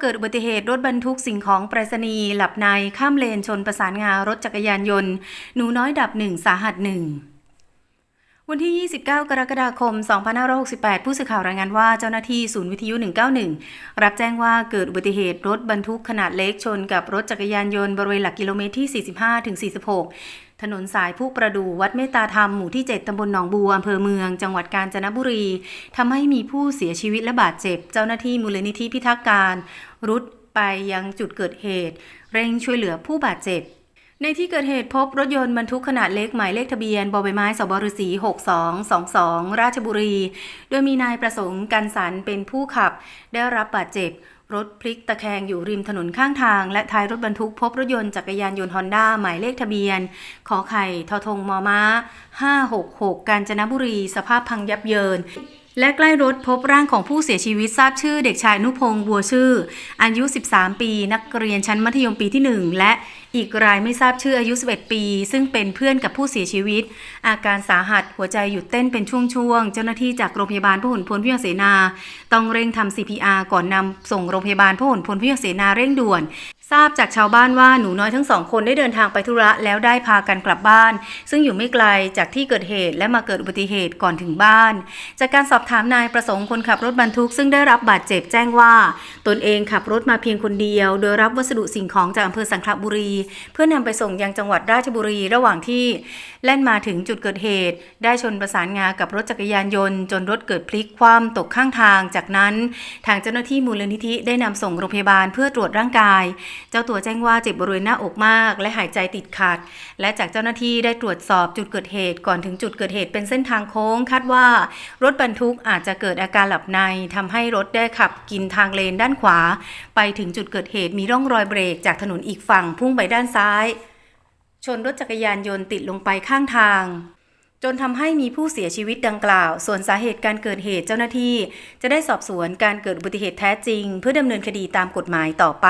เกิดอุบัติเหตุรถบรรทุกสิ่งของไปรษณีย์หลับในข้ามเลนชนประสานงารถจักรยานยนต์ หนูน้อยดับหนึ่งสาหัสหนึ่ง วันที่ 29 กรกฎาคม 2568 ผู้สื่อข่าวรายงานว่าเจ้าหน้าที่ศูนย์วิทยุ 191 รับแจ้งว่าเกิดอุบัติเหตุรถบรรทุกขนาดเล็กชนกับรถจักรยานยนต์บริเวณหลักกิโลเมตรที่ 45 ถึง 46 ถนนสายผู้ประดูวัดเมตตาธรรมหมู่ที่ 7 ตำบลหนองบัว อำเภอเมือง จังหวัดกาญจนบุรี ทำให้มีผู้เสียชีวิตและบาดเจ็บ เจ้าหน้าที่มูลนิธิพิทักษ์การ รุดไปยังจุดเกิดเหตุ เร่งช่วยเหลือผู้บาดเจ็บ ในที่เกิดเหตุพบรถยนต์บรรทุกขนาดเล็กหมายเลขทะเบียนบอใบไม้สบฤษี6222 ราชบุรี โดยมีนายประสงค์กันสันเป็นผู้ขับ ได้รับบาดเจ็บ รถพลิกตะแคงอยู่ริมถนนข้างทาง และท้ายรถบรรทุกพบรถยนต์จักรยานยนต์ฮอนด้าหมายเลขทะเบียน ขอไข่ทอทงมอม้า 566 กาญจนบุรี สภาพพังยับเยินและใกล้รถพบร่างของผู้เสียชีวิตทราบชื่อเด็กชายนุพงศ์บัวชื่อ อายุ 13 ปี นักเรียนชั้นมัธยมปีที่ 1 และ อีกรายไม่ทราบชื่ออายุ 11 ปี ซึ่งเป็นเพื่อนกับผู้เสียชีวิต อาการสาหัสหัวใจหยุดเต้นเป็นช่วงๆ เจ้าหน้าที่จากโรงพยาบาลพหลพลพิยเสนา ต้องเร่งทำ CPR ก่อนนำส่งโรงพยาบาลพหลพลพิยเสนาเร่งด่วนทราบจากชาวบ้านว่าหนูน้อยทั้งสองคนได้เดินทางไปธุระแล้วได้พากันกลับบ้าน ซึ่งอยู่ไม่ไกลจากที่เกิดเหตุและมาเกิดอุบัติเหตุก่อนถึงบ้าน จากการสอบถามนายประสงค์คนขับรถบรรทุก ซึ่งได้รับบาดเจ็บแจ้งว่า ตนเองขับรถมาเพียงคนเดียว โดยรับวัสดุสิ่งของจากอำเภอสังขละบุรี เพื่อนำไปส่งยังจังหวัดราชบุรีระหว่างที่แล่นมาถึงจุดเกิดเหตุ ได้ชนประสานงากับรถจักรยานยนต์ จนรถเกิดพลิกคว่ำตกข้างทาง จากนั้น ทางเจ้าหน้าที่มูลนิธิได้นำส่งโรงพยาบาลเพื่อตรวจร่างกายเจ้าตัวแจ้งว่าเจ็บบริเวณหน้าอกมาก และหายใจติดขัด และจากเจ้าหน้าที่ได้ตรวจสอบจุดเกิดเหตุก่อนถึงจุดเกิดเหตุเป็นเส้นทางโค้ง คาดว่า รถบรรทุกอาจจะเกิดอาการหลับในทำให้รถได้ขับกินทางเลนด้านขวา ไปถึงจุดเกิดเหตุมีร่องรอยเบรกจากถนนอีกฝั่งพุ่งไปด้านซ้าย ชนรถจักรยานยนต์ติดลงไปข้างทางจนทำให้มีผู้เสียชีวิตดังกล่าว ส่วนสาเหตุการเกิดเหตุเจ้าหน้าที่ จะได้สอบสวนการเกิดอุบัติเหตุแท้จริง เพื่อดำเนินคดีตามกฎหมายต่อไป